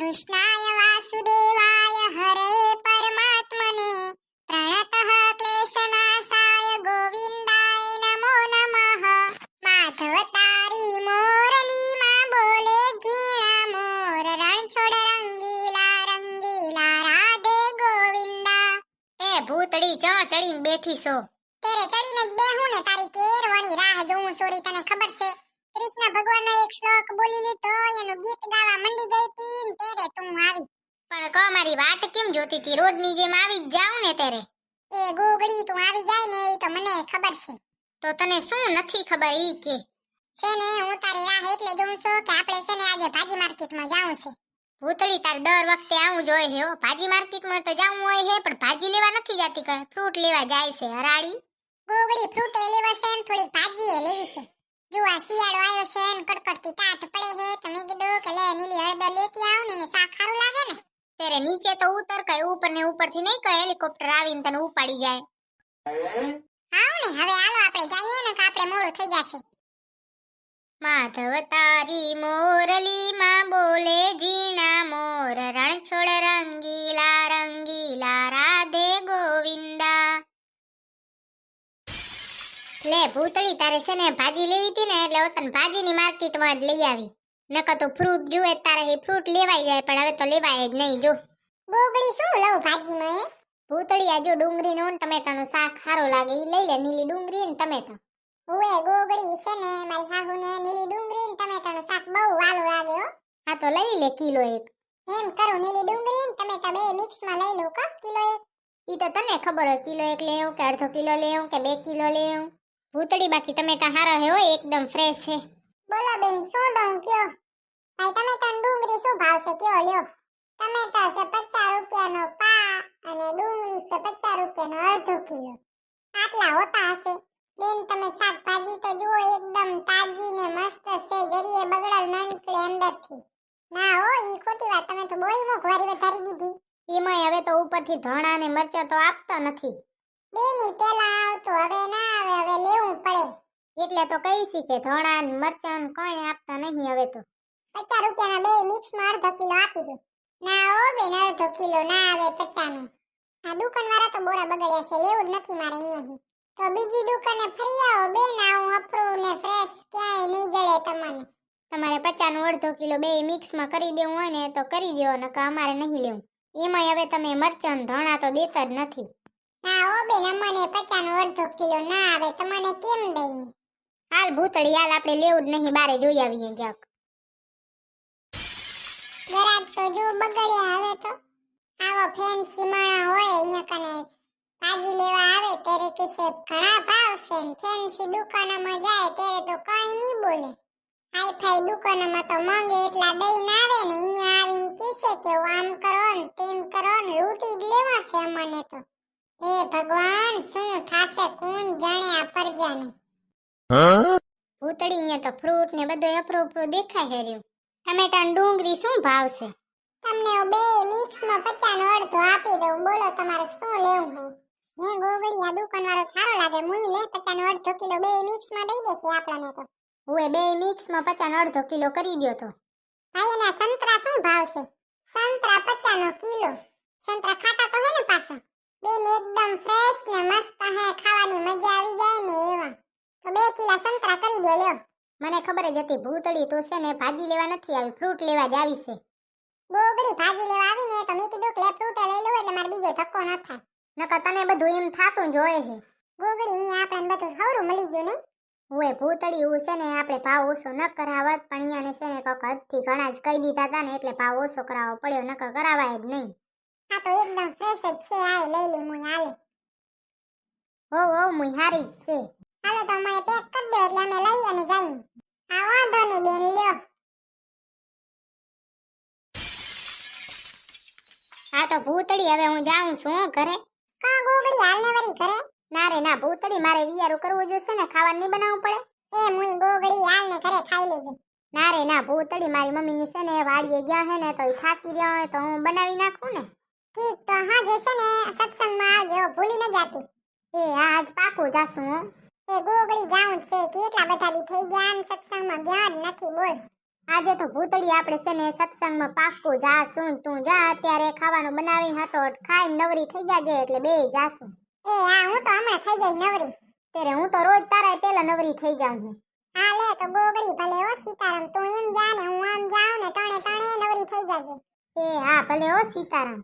કૃષ્ણાય વાસુદેવાય હરે પરમાત્મને. પ્રણતઃ ક્લેશનાશાય ગોવિંદાય નમો નમઃ. માધવ તારી મોરલીમાં બોલે ઝીણા મોર. રણછોડ રંગીલા રંગીલા રાધે ગોવિંદા. એ ભૂતડી ચો ચડીને બેઠી છો. તેરે ચડીને જ બેહું ને તારી કેરવણી રાહ જોઉં સોરી તને ખબર છે? કૃષ્ણ ભગવાનનો એક શ્લોક બોલી લીધો એનું ગીત ગાવા મંડી ગઈ તી ને તેરે તું આવી. પણ કો મારી વાત કેમ જોતી હતી? રોડની જેમ આવી જ જાઉં ને તેરે એ ગોગડી તું આવી જાય ને એ તો મને ખબર છે. તો તને શું નથી ખબર ઈ કે? છે ને હું તારી રાહ એટલે જોઉં છું કે આપણે છે ને આજે ભાજી માર્કેટમાં જાવું છે. ભૂતળી તાર દર વખતે આવું જ હોય હે ભાજી માર્કેટમાં તો જાવું હોય હે પણ ભાજી લેવા નથી જાતી કઈ? ફ્રૂટ લેવા જાય છે હરાળી? ગોગડી ફ્રૂટ એ લેવા છે ને થોડી ભાજી એ લેવી છે. જો શિયાળો આવ્યો છે ને કડકડતી કાઠ પડે છે તો મેં કીધું કે લે નીલી હળદર લેતી આવું ને શાક સારું લાગે ને, ત્યારે નીચે તો ઉતર કઈ, ઉપર ને ઉપરથી નહીં કઈ, હેલિકોપ્ટર આવીને તને ઉપાડી જાય. આવ ને, હવે હાલો આપણે જઈએ ને કે આપણે મોડું થઈ જશે. માધવ તારી મોરલીમાં બોલે ઝીણા. લે ભૂતળી તારે છે ને ભાજી લેવી હતી ને એટલે વતન ભાજીની માર્કેટમાં જ લઈ આવી. નકર તો ફ્રૂટ જુએ તારે એ ફ્રૂટ લેવાઈ જાય પણ હવે તો લેવાય જ નહીં જો. બોગળી શું લઉં ભાજીમાં એ ભૂતળી આજો ડુંગળી નું ટમેટાનું શાક સારું લાગે એ લઈ લે નીલી ડુંગળી ને ટમેટા. ઓએ ગોગળી છે ને મારી હાહુને નીલી ડુંગળી ને ટમેટાનું શાક બહુ વાલું લાગે હો. હા તો લઈ લે કિલો એક. એમ કરું નીલી ડુંગળી ને ટમેટા બે મિક્સમાં લઈ લઉં કા કિલો એક? ઈ તો તને ખબર હોય કિલો એક લેવું કે અડધો કિલો લેવું કે બે કિલો લેવું ભૂતળી બાકી ટમેટા હારા હે હોય એકદમ ફ્રેશ છે બોલો બેન શું દઉં કયો? ભાઈ ટમેટા ડુંગળી શું ભાવ છે કયો લ્યો? ટમેટા છે પચાસ રૂપિયાનો પા અને ડુંગળી છે પચાસ રૂપિયાનો અડધો કિલો. આટલા હોતા હશે. બેન તમે શાકભાજી તો જુઓ એકદમ તાજી ને મસ્ત છે. જરીએ બગડલ ન નીકળે અંદરથી. ના હો ઈ ખોટી વાત. તમે તો બોઈ મુખ વારી વધારી દીધી. એમાંય હવે તો ઉપરથી ધણા ને મરચા તો આપતો નથી. બેની પેલા આવતું. હવે ના એટલે તો કહી છે કે ધણા ને મરચા કઈ આપતા નહીં હવે તો. પચાસ રૂપિયાના બે મિક્સમાં અડધો કિલો આપી દો ના ઓ બેન અડધો કિલો ના આવે પચાસનું. આ દુકાનવાળા તો બોરા બગડ્યા છે લેવું જ નથી મારે અહીંયાથી તો બીજી દુકાને ફરી આવો બેન આવું અપરું ને ફ્રેશ ક્યાંય નહીં જડે તમને. તમારે પચાનું અડધો કિલો બે મિક્સમાં કરી દેવું હોય ને તો કરી દેવો નકર અમારે નહીં લેવું. એમાંય હવે તમે મરચાં ધણા તો દેતા જ નથી. ના ઓ બેન અમને પચાસનું અડધો કિલો ના આવે તમને કેમ દઈએ? હાલ ભૂતળી, હાલ આપણે લેવું જ નહીં, બારે જોઈ આવીએ ક્યાંક. જરાક તો જો બગડ્યા હવે તો. આવો ફેન્સી માણા હોય અહીંયા કને, ભાજી લેવા આવે ત્યારે કહેશે ઘણા ભાવ છે ને ફેન્સી દુકાનોમાં જાય ત્યારે તો કઈ નહીં બોલે. હાઈ ફાઈ દુકાનોમાં તો મંગે એટલા દઈને આવે ને, અહીંયા આવીને કહેશે કે આમ કરો ને, તેમ કરો ને લૂંટી જ લેવા છે અમને તો. હે ભગવાન, શું થાશે, કોણ જાણે? ભૂતળી અહીંયા તો ફ્રૂટ ને બધું અપરો અપરો દેખાય હેર્યું. ટમેટા ને ડુંગળી શું ભાવ છે? તમને બે મિક્સમાં પચાનો અડધો આપી દઉં. બોલો તમારે શું લેવું હે? હે ગોગડી દુકાન વાળો સારો લાગે. મુઈ લે પચાનો અડધો કિલો બે મિક્સમાં દઈ દેશે આપણને તો. હું બે મિક્સમાં પચાનો અડધો કિલો કરી દ્યો તો. ભાઈ એના સંતરા શું ભાવ છે? સંતરા પચાનો કિલો. સંતરા ખાટા તો હે ને પાછા. બેન એકદમ ફ્રેશ ને મસ્ત હે. ખાવાની મજા આવી જાય ને. બે કિલા સંતરા કરી દો લ્યો. મને ખબર જ હતી ભૂતળી તો છે ને ભાજી લેવા નથી આવી ફ્રૂટ લેવા જ આવી છે. બોગડી ભાજી લેવા આવીને તો મેં કીધું કે ફ્રૂટ લઈ લઉં એટલે મારે બીજો ધક્કો ન થાય. નકર તને બધું એમ થાતું જ હોય છે ગોગડી અહીંયા આપણને બધું હવરું મળી ગયું નહીં. હુએ ભૂતળી હું છે ને આપણે ભાવ ઓછો ન કરાવત પણ અહીંયાને છે ને કોક હદથી ઘણા જ કહી દીધા હતા ને એટલે ભાવ ઓછો કરાવવો પડ્યો નકર કરાવાય જ નહીં. આ તો એકદમ ફ્રેશ જ છે આ લઈ લે મુઈ હાલે. હો હો મુઈ હારી જ છે. તો પેક કરી દો એટલે અમે લઈ અને જઈએ. આ વાંધો નહીં બેન લ્યો. હા તો ભૂતડી હવે હું જાઉં છું ઘરે. કા ગોગડી હાલને વરી ઘરે. ના રે ના ભૂતડી મારે વિયારું કરવું જોશે ને ખાવાનું નહીં બનાવવું પડે. એ મુઈ ગોગડી હાલને ઘરે ખાઈ લેજે. ના રે ના ભૂતડી મારી મમ્મીની છે ને વાડીએ ગયા હે ને તો એ થાકી રહ્યા હોય તો હું બનાવી નાખું ને. ઠીક તો હા જે છે ને સત્સંગમાં આવજો ભૂલી ન જાતી. એ આજ પાકું જાશું હો. એ ગોગડી જાઉં છે કેટલા બધા દી થઈ ગયા સત્સંગમાં ગયા જ નથી બોલ. આજે તો ભૂતળી આપણે છે ને સત્સંગમાં પાક્કું જાશું તું જા અત્યારે ખાવાનું બનાવી હટોટ ખાઈ નવરી થઈ જાજે એટલે બે જાશું એ હા હું તો હમણાં થઈ ગઈ નવરી. ત્યારે હું તો રોજ તારા પેલા નવરી થઈ જાઉં છું. હા લે તો ગોગડી ભલે ઓ સીતારામ તું એમ જા ને હું આમ જાઉં ને ટણે ટણે નવરી થઈ જાજે. એ હા ભલે હો સીતારામ.